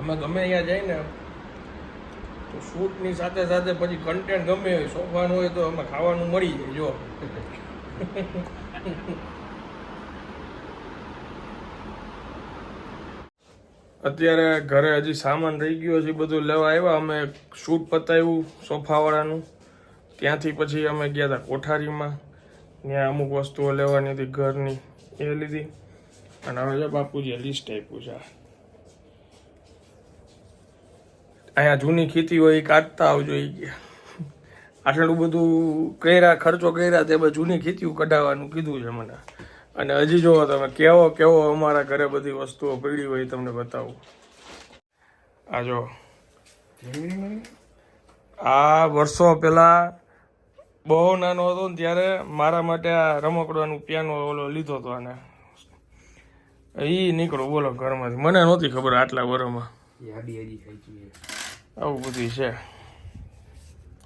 અમે ગમે અહીંયા જઈએ ને તો શૂટની સાથે સાથે પછી કન્ટેન્ટ ગમે હોય સોફાનું હોય તો અમે ખાવાનું મળી જાય, જો. અત્યારે ઘરે હજી સામાન રહી ગયો છે, બધું લેવા આવ્યા. અમે શૂટ પતાવ્યું સોફાવાળાનું. ત્યાંથી પછી અમે ગયા હતા કોઠારીમાં. ત્યાં અમુક વસ્તુઓ લેવાની હતી ઘરની, એ લીધી. અને હવે બાપુજીએ લિસ્ટ આપ્યું છે અહીંયા જૂની ખેતી હોય એ કાઢતા આવજો એ આટલું બધું કર્યા, ખર્ચો કર્યા તે બધા જૂની ખેતીઓ કઢાવવાનું કીધું છે મને. અને હજી જોવો તમે, કેવો કેવો અમારા ઘરે બધી વસ્તુઓ પડી હોય તમને બતાવું. આ જો. આ વર્ષો પહેલાં બહુ નાનો હતો ને ત્યારે મારા માટે આ રમકડવાનું પિયાનો ઓલો લીધો હતો અને એ નીકળો બોલો ઘરમાંથી. મને નહોતી ખબર આટલા વર્ષમાં યાદી યાદી ખાઈ આવું બધું છે.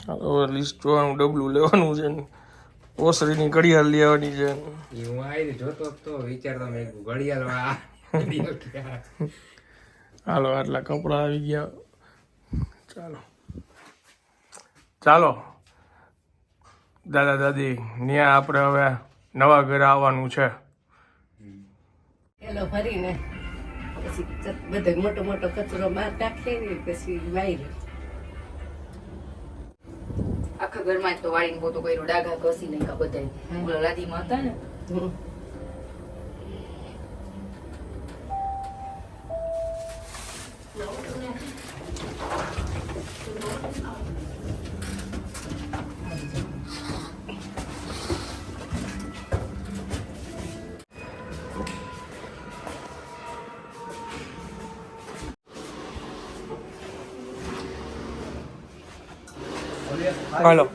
હવે લિસ્ટ જોવાનું ડબલું લેવાનું છે ને. ઓસરીની ઘડિયાળ લેવાની છે હું આવીને જોતો જ તો વિચારતો મેં ઘડિયાળ હાલો આટલા કપડાં આવી ગયા. ચાલો. ચાલો. દાદા દાદી ત્યાં આપણે હવે નવા ઘરે આવવાનું છે. ભરીને પછી બધો મોટો મોટો કચરો બહાર નાખે ને પછી વાયરે. આખા ઘરમાં જ તો વાળીને પોતું કર્યું ડાઘા ઘસી નાખ્યા બધા લાદીમાં હતા ને? હાલો.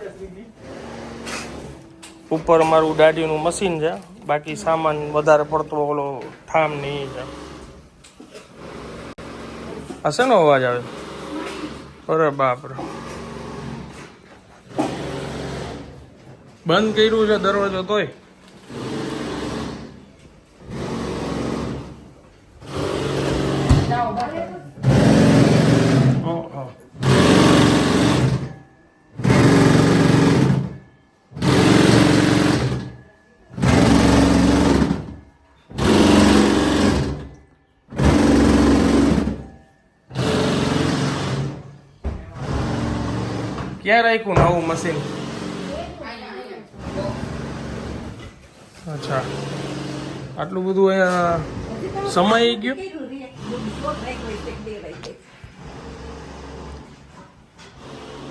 ઉપર અમારું દાઢીનું મશીન છે. બાકી સામાન વધારે પડતો ઓલો ઠામ નહીં છે. આ શેનો અવાજ આવે? અરે બાપરે. બંધ કર્યું છે દરવાજો તોય. ક્યાં રાખ્યું નવું મશીન અચ્છા. આટલું બધું અહીંયા સમય ગયો.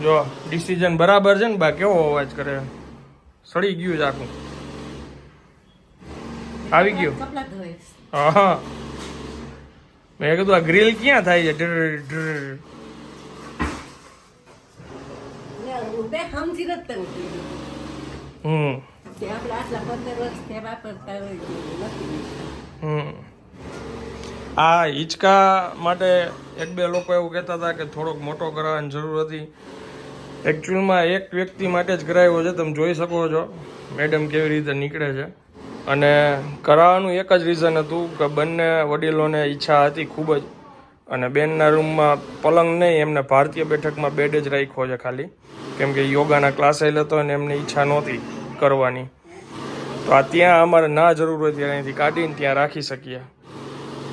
જો ડિસિઝન બરાબર છે ને બા કેવો અવાજ કરે? સડી ગયું છે આખું. આવી ગયું? હા. મેં કીધું આ ગ્રીલ ક્યાં થાય છે? બે સમજી નથી હમ. આપણે આટલા પંદર વર્ષ ત્યાં વાપરતા હોય આ હિંચકા માટે એક બે લોકો એવું કહેતા હતા કે થોડોક મોટો કરાવવાની જરૂર હતી. એકચ્યુઅલમાં એક વ્યક્તિ માટે જ કરાવ્યો છે તમે જોઈ શકો છો. મેડમ કેવી રીતે નીકળે છે. અને કરાવવાનું એક જ રીઝન હતું કે બંને વડીલોને ઈચ્છા હતી ખૂબ જ. અને બેનના રૂમમાં પલંગ નહીં એમને ભારતીય બેઠકમાં બેડ જ રાખ્યો છે ખાલી. કેમ કે યોગાના ક્લાસ હતો અને એમને ઈચ્છા નહોતી કરવાની. તો આ ત્યાં અમારે ના જરૂર હોય ત્યારે અહીંથી કાઢીને ત્યાં રાખી શકીએ.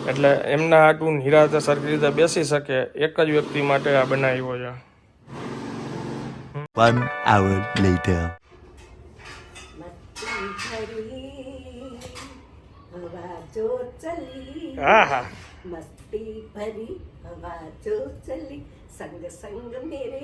એટલે એમના હાટું નિરાતે સરખી રીતે બેસી શકે એક જ વ્યક્તિ માટે આ બનાવ્યો છે. One hour later. મસ્તી ભરી હવા જો ચલી હા હા મસ્તી ભરી હવા જો ચલી સંગ સંગ મેરે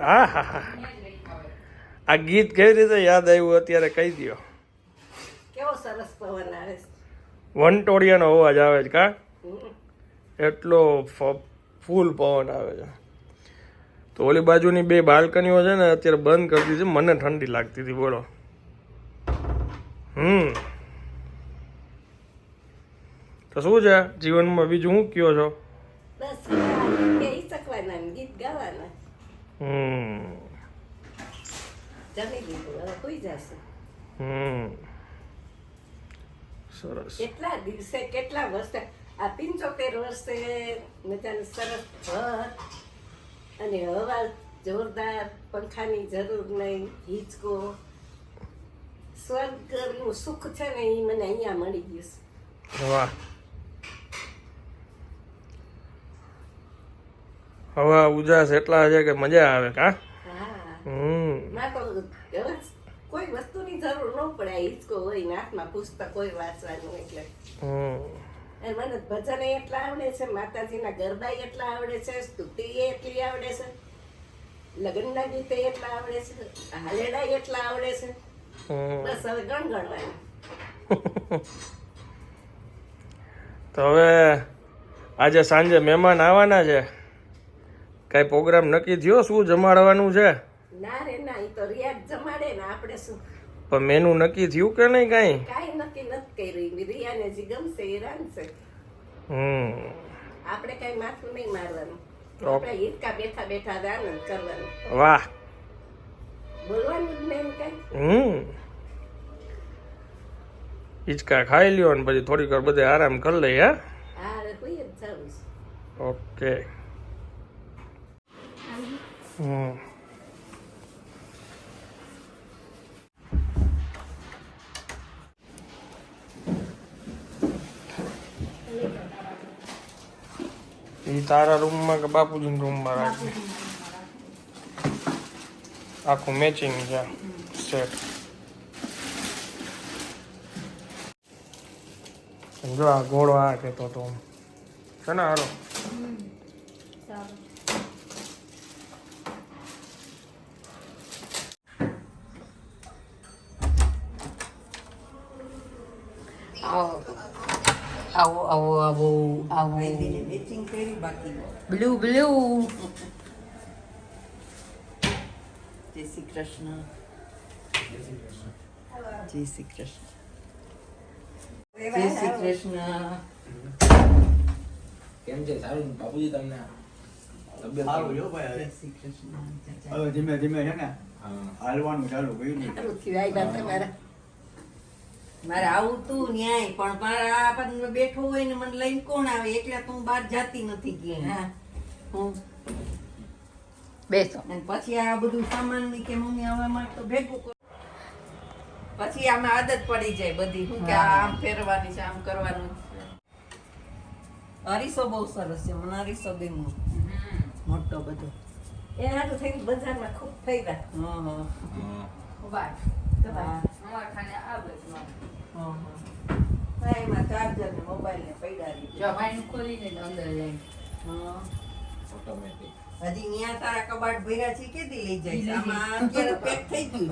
હા હા હા આ ગીત કેવી રીતે યાદ આવ્યું અત્યારે કહી દો કેવો સરસ પવન આવે. વંટોળિયાનો અવાજ આવે છે કા? એટલો ફૂલ પવન આવે છે. તો ઓલી બાજુની બે બાલ્કનીઓ છે ને અત્યારે બંધ કરી દીધી છે. મને ઠંડી લાગતી હતી બોલો. હમ. તો શું છે જીવનમાં? બીજું શું કયો છો? બસ શકવાના ને ગીત ગાવાના હમ જમી લીધું હવે કોઈ જશે હમ સરસ કેટલા દિવસે કેટલા વર્ષે આ પિંચોતેર વર્ષે મજાનું સરસ ઘર અને હવા જોરદાર પંખાની જરૂર નહીં હિંચકો સ્વર્ગનું સુખ છે ને એ મને અહીંયા મળી ગયું છે વાહ હવા ઉજાસ એટલા છે કે મજા આવે કા? હમ. કોઈ વસ્તુની જરૂર ન પડે આ હિંચકો હોય ને હાથમાં પુસ્તક હોય વાંચવાનું એટલે. હમ. મને ભજન એટલા આવડે છે માતાજીના ગરબા એટલા આવડે છે સ્તુતિ એટલી આવડે છે લગ્નના ગીતે એટલા આવડે છે હાલેડા એટલા આવડે છે. હમ. બસ હવે ગણગણવાનું. તો હવે આજે સાંજે મહેમાન આવવાના છે. કાંઈ પ્રોગ્રામ નક્કી થયો? શું જમાડવાનું છે? ના રે ના ઈ તો રિયાજ જમાડે ને આપણે શું? પણ મેનુ નક્કી થયું કે નહીં કાંઈ? કાંઈ નક્કી નથી કર્યું. રિયાને જે ગમશે એ રાંધશે હમ. આપણે કાંઈ માથું નહીં મારવાનું. આપણે હિંચકા બેઠા બેઠા આનંદ કરવાનો. વાહ. બોલવાનું જ નહીં કાંઈ? હમ. હિંચકા ખાઈ લ્યો ને પછી થોડીક વાર બધે આરામ કરી લઈએ હા? હા કોઈ જ ઓકે ઈ તારા રૂમમાં કે બાપુજીના રૂમમાં રાખી આખું મેચિંગ છે સેટ જો આ ઘોડો આ કહેતો તો છે ને હારો આવો આવો આવો આવો. Blue blue. જય શ્રી કૃષ્ણ. જય શ્રી કૃષ્ણ. જય શ્રી કૃષ્ણ. કેમ છે? સારું બાપુજી તમને તબિયત સારું જો ભાઈ જય શ્રી કૃષ્ણ. હવે ધીમે ધીમે છે ને હાલવાનું ચાલુ કર્યું ને સારું થયું આવ્યા તમારા મારે આવતું ન્યાય પણ મારા આપણને બેઠો હોય ને મને લઈને કોણ આવે? એટલે તો હું બહાર જાતી નથી ક્યાંય. હું. બેસો. અને પછી આ બધું સામાનની કે મમ્મી હવે મારે તો ભેગું કર પછી આમાં આદત પડી જાય બધી. હું કે આમ ફેરવાની છે આમ કરવાનું અરીસો બહુ સરસ છે મને અરીસો ગમ્યો. મોટો બધો. એ હારું થઈને બજારમાં ખૂબ થઈ રહ્યા હા. હા. હા. ઊભા હા. અમારા ખાને આ બાજુમાં. હા, હા. હા, એમાં ચાર્જર ને મોબાઈલ ને પડ્યા જો માઇન્ડ ખોલીને અંદર જાય હા. ઓટોમેટિક હજી ન્યા તારા કબાટ ભર્યા છે કેદી લઈ જાય છે? આમાં અત્યારે પેક થઈ ગયું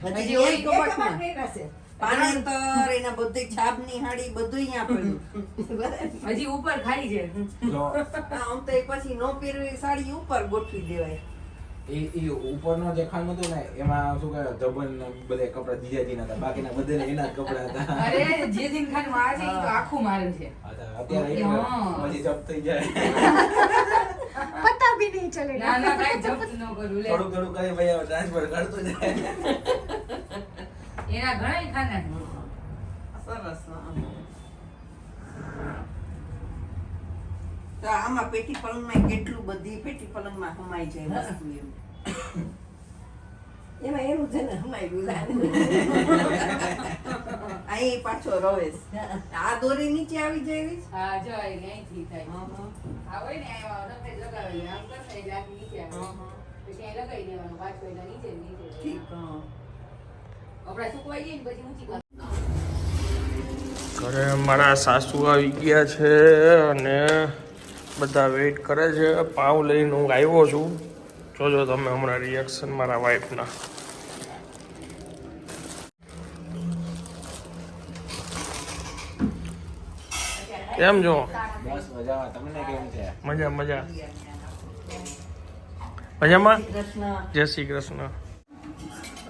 છે હજી હજી ઓલી ન્યા કબાટમાં? કબાટ ભર્યા છે પાનાંતર એના બધી છાબની હાડી બધું અહીંયા પડ્યું હજી ઉપર ખાલી છે આમ તો પછી નો પહેરવી સાડી ઉપર ગોઠવી દેવાય એ એ ઉપરનો જે ખાન હતું ને એમાં શું કહે ધબન ને બધે કપડા જીજાજી હતા. બાકીના બધે એના કપડા હતા. અરે જે દિન ખાનમાં છે તો આખું મારું છે. અત્યારે હા. પછી જપ થઈ જાય. ના ના કાઈ જપ ન કરું લે. થોડું થોડું કરી ભાઈ ટ્રાન્સફર કરતો જાય. એના ઘણા ખાના સરસ. તો આમાં પેટી પલંગમાં કેટલું બધી પેટી પલંગમાં હમાઈ જાય વસ્તુ એમ. એમાં એવું છે ને હમાઈ અહીં પાછો રવેશ આ દોરી નીચે આવી જાય હા જો અહીંથી થાય. આ હોય ને આ સફેદ લગાવેલી. આમ કરશે એટલે આખી નીચે આવે. હં, હં. તો ક્યાંય લગાવી દેવાનું પાછું એટલે નીચે નીચે. ઠીક હં. સુકવાઈ જાય ને પછી ઊંચી ઘરે મારા સાસુ આવી ગયા છે અને બધા વેઇટ કરે છે. પાઉં લઈને હું આવ્યો છું. જોજો તમે હમણાં રિએક્શન મારા વાઈફના કેમ છો? બસ મજામાં. તમને કેમ છે? મજા મજા. મજામાં? જય શ્રી કૃષ્ણ.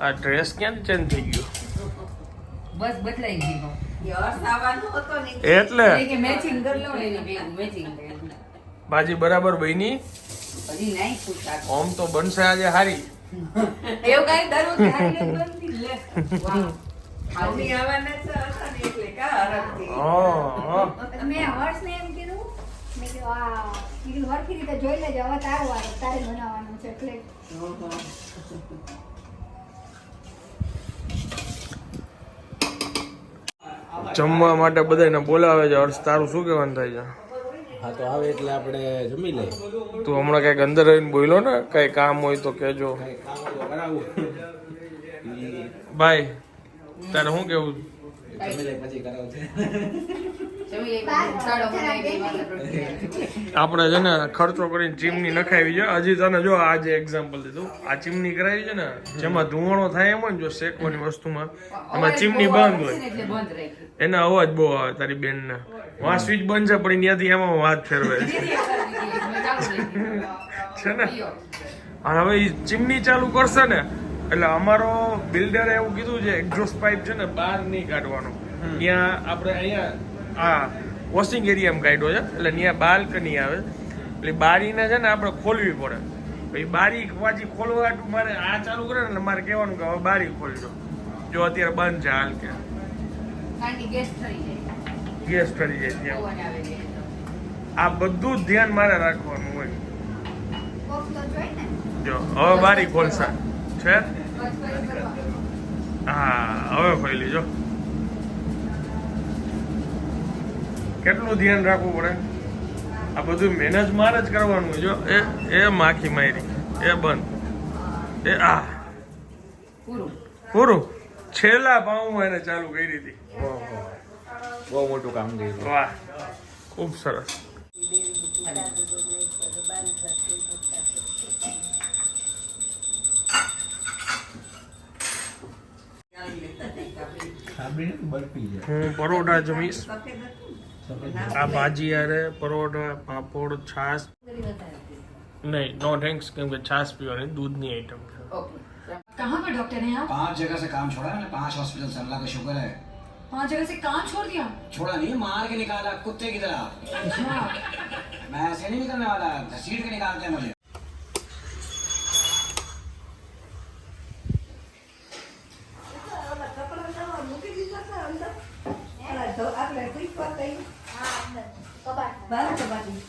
આ ડ્રેસ ક્યાં ચેન્જ થઈ ગયો? બસ બદલાઈ ને. એટલે? મેચિંગ કરી લો મેચિંગ બાજી બરાબર બની? હજી ઓમ તો બનશે આજે હારી. એવું કઈ દર વખતે હારી નથી બનતી? લે વાહ. મમ્મી આવવાના જ હતા ને એટલે કા હરખથી. હા મેં હર્ષને એમ કીધું મેં કીધું આ કીધું હરખી રીતે જોઈ લેજે હવે તારો વારો તારે બનાવવાનું છે એટલે. જમવા માટે બધાને બોલાવે છે. હર્ષ તારું શું કહેવાનું થાય હા તો આવે એટલે આપણે જમી લઈએ. તું હમણાં કંઈક અંદર રહીને બોલ્યો ને કઈ કામ હોય તો ઈ ભાઈ તારે શું કેવું? જમી લઈએ પછી કરાવું છે. આપણે છે ને ખર્ચો કરીને ચીમની નખાવી છે. હજી તને જો આ જે એક્ઝામ્પલ દીધું. આ ચીમની કરાવી છે ને જેમાં ધુવાણો થાય એમ હોય ને જો શેકવાની વસ્તુમાં એમાં ચીમની બંધ હોય. એટલે બંધ રાખી એના અવાજ બહુ આવે તારી બેનના. વાં સ્વિચ બંધ છે પણ ત્યાંથી એમાં વાત ફેરવે છે. છે ને? અને હવે એ ચીમની ચાલુ કરશે ને એટલે અમારો બિલ્ડરે એવું કીધું છે એક્ઝોસ્ટ પાઇપ છે ને બહાર નહીં કાઢવાનો. ત્યાં આપણે અહીંયા આ વોશિંગ એરિયામાં કાઢ્યો છે એટલે ત્યાં બાલ્કની આવે. એટલે બારીને છે ને આપણે ખોલવી પડે. પછી બારી પાછી ખોલવા મારે આ ચાલુ કરે ને મારે કહેવાનું કે હવે બારી ખોલજો જો અત્યારે બંધ છે હાલ કે. ગેસ થઈ જાય. ત્યાં. આ બધું ધ્યાન મારે રાખવાનું હોય. જો હવે બારી ખોલશે. છે. હા હવે ખોલી જો કેટલું ધ્યાન રાખવું પડે? આ બધું મહેનત મારે જ કરવાનું. જો એ એ માખી મારી. એ બંધ. એ આ. પૂરું. છેલ્લા પાઉં એને ચાલુ કરી હતી. બહુ મોટું કામ કર્યું વાહ. ખૂબ સરસ. હું પરોઠા જમીશ. આ ભાજી હારે પરોઠા પાપડ છાશ નહીં નો થેન્ક્સ કેમ કે છાશ પીવાની દૂધની આઈટમ છે ઓકે कहाँ पर डॉक्टर हैं आप पांच जगह से काम छोड़ा है मैंने पांच हॉस्पिटल से अल्लाह का शुक्र है पांच जगह से काम छोड़ दिया छोड़ा नहीं मार के निकाला कुत्ते की तरह अच्छा मैं ऐसे नहीं निकलने वाला घसीट के निकालते हैं मुझे આપણે આપણે કઈ હા અંદર કબાટ બહાર કબાટની.